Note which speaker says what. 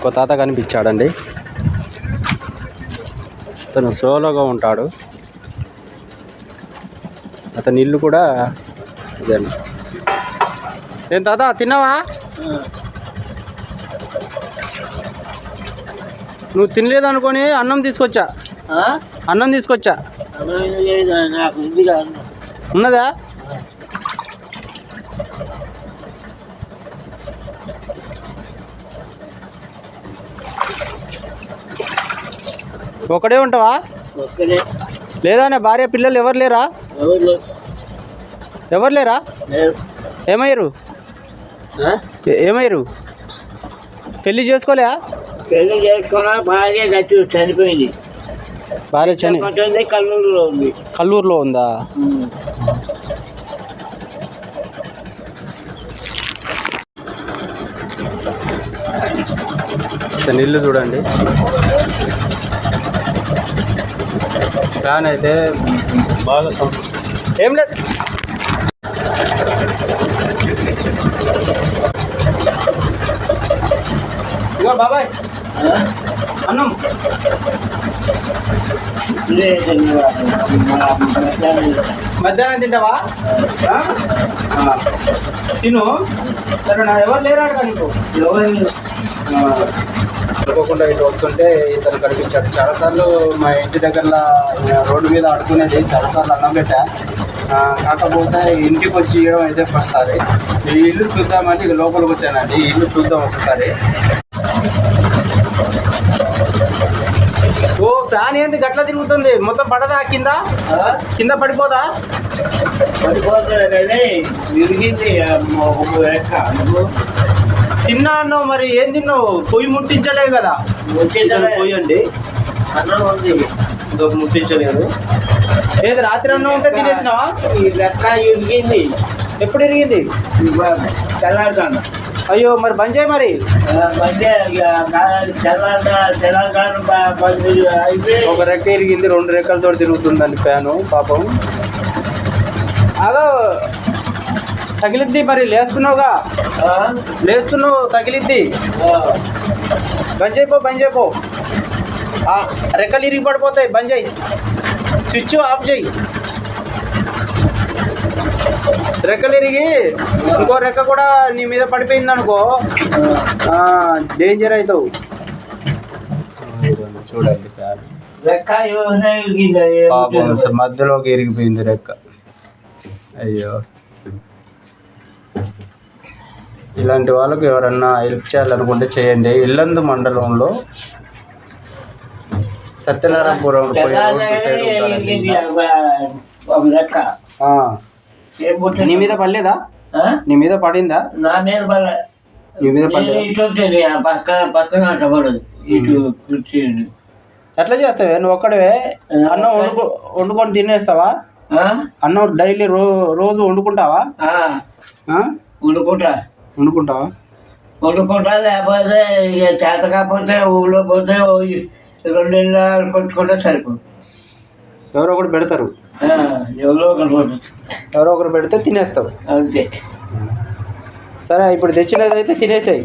Speaker 1: ఒక తాత కనిపించాడండి. అతను సోలోగా ఉంటాడు. అతని ఇల్లు కూడా ఇదేనా ఏం తాత తిన్నావా? నువ్వు తినలేదు అనుకొని అన్నం తీసుకొచ్చా? అన్నం తీసుకొచ్చా ఉన్నదా? ఒకడే ఉంటావా?
Speaker 2: ఒక్కడే.
Speaker 1: లేదా నా భార్య పిల్లలు ఎవరు లేరా?
Speaker 2: ఎవరు?
Speaker 1: లేరా? ఏమయ్యారు? ఏమయ్యారు? పెళ్ళి చేసుకోలే
Speaker 2: పెళ్ళి చేసుకున్నా భార్య గట్టి చనిపోయింది.
Speaker 1: భార్య చని
Speaker 2: కొంటుంది కల్లూరులో ఉంది.
Speaker 1: కల్లూరులో ఉందా? ఇల్లు చూడండి. ఫ్యాన్ అయితే బాగా సౌండ్ ఏం లేదు. ఇగో బాబాయ్. అన్నం. మధ్యాహ్నం తింటావా. తిను. సరే నా ఎవరు లేరాడు నీకు అనుకోకుండా ఇటు వస్తుంటే ఇతను కనిపించాడు. చాలాసార్లు మా ఇంటి దగ్గర రోడ్డు మీద ఆడుకునేది చాలాసార్లు అన్నం పెట్టా. కాకపోతే ఇంటికి వచ్చి ఇవ్వడం అయితే ఒకసారి ఈ ఇల్లు చూద్దామని ఇక లోపలికి వచ్చానండి. ఈ ఇల్లు చూద్దాం ఒకసారి. ఓ ఫ్యాన్ ఏంది? గట్ల తిరుగుతుంది. మొత్తం పడదా? కింద? కింద పడిపోదా?
Speaker 2: లెక్క
Speaker 1: తిన్నా అన్నావు మరి ఏం తిన్నావు? పొయ్యి ముట్టించలేదు కదా. ఇతను పొయ్యి అండి ముట్టించలేదు. ఏది రాత్రి అన్నం ఉంటే తినేసినావా?
Speaker 2: ఇరిగింది.
Speaker 1: ఎప్పుడు ఇరిగింది?
Speaker 2: తెల్లారుతాను
Speaker 1: అయ్యో మరి బంద్ చేయి మరి. ఒక రెక్క ఇరిగింది రెండు రెక్కలతో తిరుగుతుందండి ఫ్యాను పాపం. అదో తగిలిద్ది మరి లేస్తున్నావుగా? లేస్తున్నావు తగిలిద్ది. బంద్ చేయిపో బంద్ చేయిపో ఆ, రెక్కలు ఇరిగి పడిపోతాయి బంద్ చేయి స్విచ్ ఆఫ్ చేయి. రెక్కలు ఇరిగి ఇంకో రెక్క కూడా నీ మీద పడిపోయింది అనుకో డేంజర్ అవుతావు. చూడండి అసలు మధ్యలోకి ఇరిగిపోయింది రెక్క. అయ్యో. ఇలాంటి వాళ్ళకి ఎవరన్నా హెల్ప్ చేయాలనుకుంటే చేయండి. ఇల్లందు మండలంలో సత్యనారాయణపురం? నీ మీద పడలేదా? నీ మీద పడిందా?
Speaker 2: నా మీద పడలే
Speaker 1: నీ మీద పడలేదా?
Speaker 2: ఇటు పక్క పక్కన పడదు.
Speaker 1: ఎట్లా చేస్తావే నువ్వు ఒక్కడవే? అన్నం వండుకో వండుకొని తినేస్తావా? అన్నం డైలీ రో రోజు వండుకుంటావా?
Speaker 2: వండుకుంటా.
Speaker 1: వండుకుంటావా?
Speaker 2: వండుకుంటా లేకపోతే ఇక చేత కాకపోతే ఊళ్ళో పోతే రెండు నెలలు కొట్టుకుంటే సరిపో
Speaker 1: ఎవరో ఒకటి పెడతారు.
Speaker 2: ఎవరో ఒకరు
Speaker 1: ఎవరో ఒకరు పెడితే తినేస్తావు.
Speaker 2: అంతే.
Speaker 1: సరే ఇప్పుడు తెచ్చినది అయితే తినేసాయి